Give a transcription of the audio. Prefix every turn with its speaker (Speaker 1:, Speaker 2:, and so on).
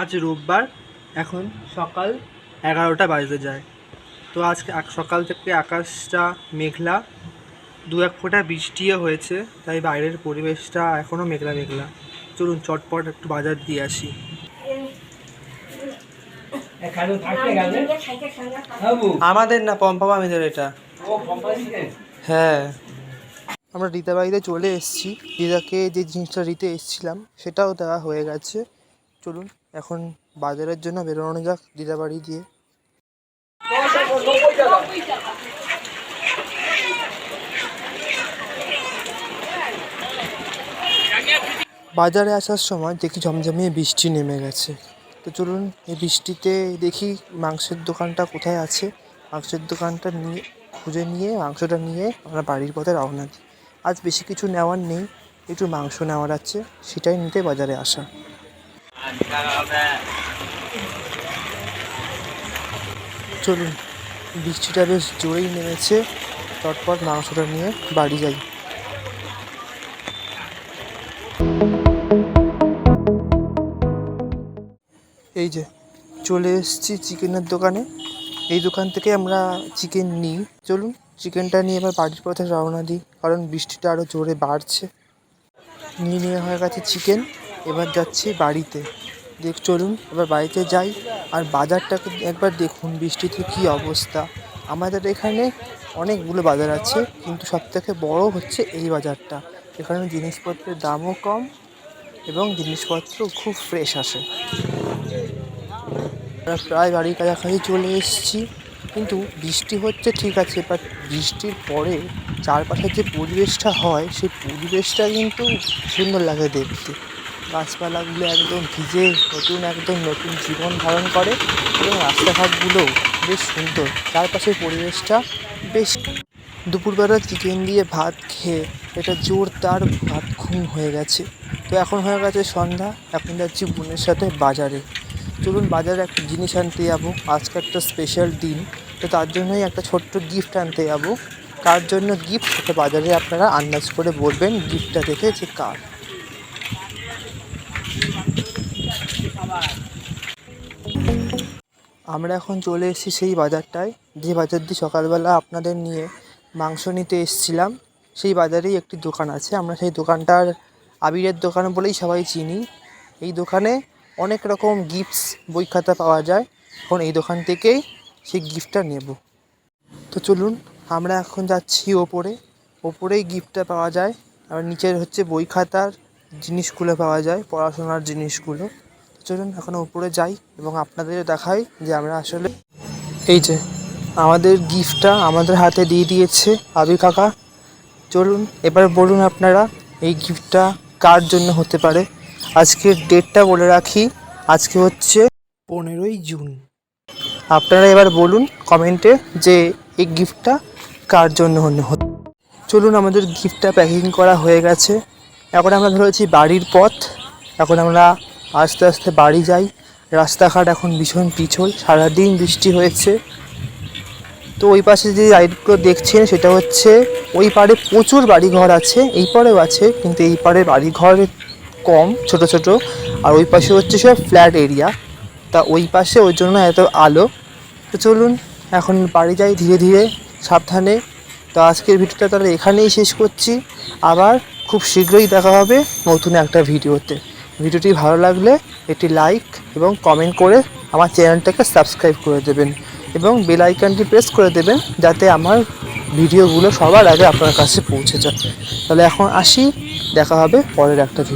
Speaker 1: আজ রোববার এখন সকাল এগারোটা বাজতে যায়। তো আজকে সকাল থেকে আকাশটা মেঘলা দু এক ফোঁটা বৃষ্টিও হয়েছে তাই বাইরের পরিবেশটা এখনও মেঘলা মেঘলা। চলুন চটপট একটু বাজার দিয়ে আসি। আমাদের না পম্পা মামিদের এটা। হ্যাঁ। আমরা রীতা বাড়িতে চলে এসেছি। রীতাকে যে জিনিসটা দিতে এসেছিলাম সেটাও দেওয়া হয়ে গেছে। চলুন এখন বাজারের জন্য বেরোনো যাক দিদা বাড়ি দিয়ে বাজারে আসার সময় দেখি ঝমঝমিয়ে বৃষ্টি নেমে গেছে। তো চলুন এই বৃষ্টিতে দেখি মাংসের দোকানটা কোথায় আছে। মাংসের দোকানটা নিয়ে, খুঁজে নিয়ে, মাংসটা নিয়ে আমরা বাড়ির পথে রওনা দিই। আজ বেশি কিছু নেওয়ার নেই, একটু মাংস নেওয়ার আছে, সেটাই নিতে বাজারে আসা। চলুন, বৃষ্টিটা বেশ জোরেই নেমেছে। চটপট মাংসটা নিয়ে বাড়ি যাই। এই যে, চলে এসেছি চিকেনের দোকানে। এই দোকান থেকে আমরা চিকেন নিই। চলুন, চিকেনটা নিয়ে এবার বাড়ির পথে রওনা দিই, কারণ বৃষ্টিটা আরও জোরে বাড়ছে। নিয়ে নেওয়া হয়ে গেছে চিকেন। এবার যাচ্ছি বাড়িতে। দেখ, চলুন, এবার বাড়িতে যাই। আর বাজারটাকে একবার দেখুন, বৃষ্টিতে কী অবস্থা। আমাদের এখানে অনেকগুলো বাজার আছে, কিন্তু সবথেকে বড় হচ্ছে এই বাজারটা। এখানে জিনিসপত্রের দামও কম এবং জিনিসপত্র খুব ফ্রেশ আসে। আমরা প্রায় বাড়ির কাছাকাছি চলে এসেছি, কিন্তু বৃষ্টি হচ্ছে ঠিক আছে বাট বৃষ্টির পরে চারপাশের যে পরিবেশটা হয়, সেই পরিবেশটা কিন্তু সুন্দর লাগে দেখতে। গাছপালাগুলো একদম ভিজে, নতুন একদম নতুন জীবন ধারণ করে এবং রাস্তাঘাটগুলোও বেশ সুন্দর। চারপাশের পরিবেশটা বেশ দুপুরবেলা চিকেন দিয়ে ভাত খেয়ে এটা জোরদার ভাত ঘুম হয়ে গেছে। তো এখন হয়ে গেছে সন্ধ্যা, এখন যাচ্ছি বোনের সাথে বাজারে। চলুন বাজারে একটা জিনিস আনতে যাব। আজকে একটা স্পেশাল দিন, তো তার জন্যই একটা ছোট্ট গিফট আনতে যাব। কার জন্য গিফট সেটা বাজারে আপনারা আন্দাজ করে বলবেন গিফটটা দেখে যে কার। আমরা এখন চলে এসেছি সেই বাজারটায়। যে বাজার দিয়ে সকালবেলা আপনাদের নিয়ে মাংস নিতে এসেছিলাম, সেই বাজারেই একটি দোকান আছে। আমরা সেই দোকানটার আবিরের দোকান বলেই সবাই চিনি। এই দোকানে অনেক রকম গিফটস বই খাতা পাওয়া যায়। এখন এই দোকান থেকেই সেই গিফটটা নেব। তো চলুন, আমরা এখন যাচ্ছি ওপরে। ওপরেই গিফটটা পাওয়া যায়। আর নিচের হচ্ছে বই খাতার জিনিসগুলো পাওয়া যায়, পড়াশোনার জিনিসগুলো। চলুন এখন উপরে যাই এবং আপনাদের দেখাই যে আমরা আসলে এই যে আমাদের গিফটটা আমাদের হাতে দিয়ে দিয়েছে আবি কাকা। চলুন, এবার বলুন আপনারা এই গিফটটা কার জন্য হতে পারে। আজকের ডেটটা বলে রাখি, আজকে হচ্ছে পনেরোই জুন। আপনারা এবার বলুন কমেন্টে যে এই গিফটটা কার জন্য চলুন, আমাদের গিফটটা প্যাকিং করা হয়ে গেছে। এখন আমরা ধরেছি বাড়ির পথ। এখন আমরা আস্তে আস্তে বাড়ি যাই। রাস্তাঘাট এখন ভীষণ পিছল, সারাদিন বৃষ্টি হয়েছে। তো ওই পাশে যে লাইটগুলো দেখছেন, সেটা হচ্ছে ওই পারে প্রচুর বাড়িঘর আছে, এই পারেও আছে, কিন্তু এই পারে বাড়িঘর কম, ছোট ছোট। আর ওই পাশে হচ্ছে সব ফ্ল্যাট এরিয়া তা ওই পাশে ওই জন্য এত আলো। তো চলুন, এখন বাড়ি যাই ধীরে ধীরে, সাবধানে। তো আজকের ভিডিওটা তাহলে এখানেই শেষ করছি। আবার খুব শীঘ্রই দেখা হবে নতুন একটা ভিডিওতে। ভিডিওটি ভালো লাগলে একটি লাইক এবং কমেন্ট করে আমার চ্যানেলটাকে সাবস্ক্রাইব করে দেবেন এবং বেল আইকনটি প্রেস করে দেবেন যাতে আমার ভিডিওগুলো সবার আগে আপনার কাছে পৌঁছে যায়। তাহলে এখন আসি, দেখা হবে পরের একটা ভিডিও